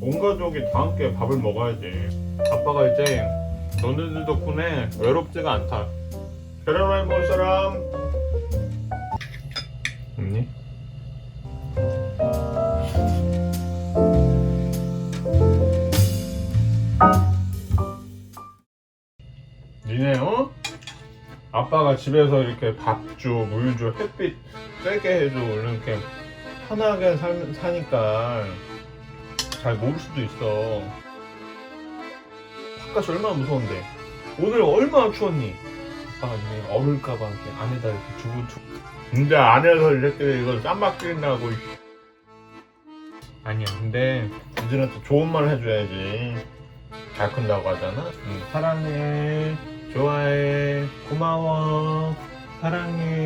온 가족이 다 함께 밥을 먹어야지. 아빠가 이제 너네들 덕분에 외롭지가 않다. 계란후라이 먹을 사람? 없니? 니네 어? 아빠가 집에서 이렇게 밥 줘, 물 줘, 햇빛 쬐게 해줘 이렇게 편하게 살, 사니까 잘 모를 수도 있어. 바깥이 얼마나 무서운데. 오늘 얼마나 추웠니? 아빠가 이제 얼을까봐 이렇게 안에다 이렇게 두고두고 근데 안에서 이렇게 이걸 쌈박 끓인다고. 아니야 근데 이들한테 좋은 말 해줘야지. 잘 큰다고 하잖아. 응, 사랑해 좋아해 고마워. 사랑해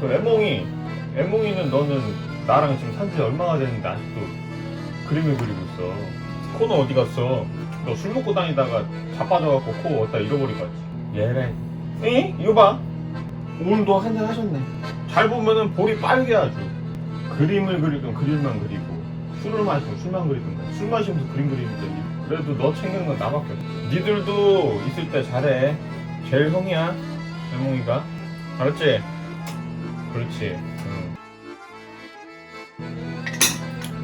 그 애몽이 애몽이는 너는 나랑 지금 산지 얼마나 됐는데 아직도 그림을 그리고 있어. 코는 어디 갔어? 너 술 먹고 다니다가 자빠져갖고 코 어디다 잃어버리고 왔지. 얘래 에? 이거 봐. 오늘도 한잔 하셨네. 잘 보면은 볼이 빨개 아주. 그림을 그리든 그림만 그리고 술을 마시면 술만 그리든 술 마시면서 그림 되지. 그래도 너 챙기는 건 나밖에 없어. 니들도 있을 때 잘해. 제일 형이야 애몽이가. 알았지? 그렇지 응.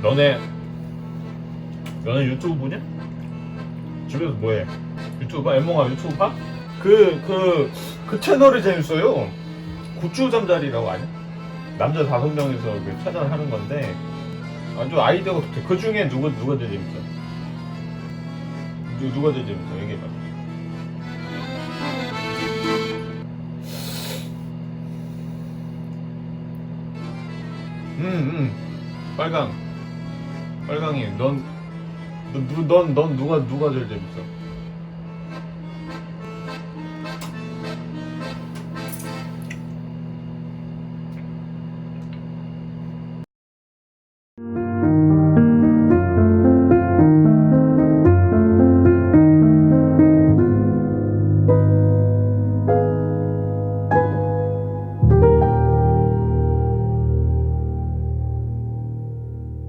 너네 너네 유튜브 보냐? 집에서 뭐해? 유튜브 봐? 애몽아 유튜브 봐? 그, 그, 그 채널이 재밌어요 굿즈 잠자리라고 아냐? 남자 다섯 명이서 그 채널 하는 건데 아주 아이디어가 좋대. 그 중에 누가 누가 제일 재밌어? 누, 누가 제일 재밌어? 얘기해봐. 음, 음. 빨강. 빨강이. 넌, 넌, 누- 넌, 넌 누가 누가 제일 재밌어?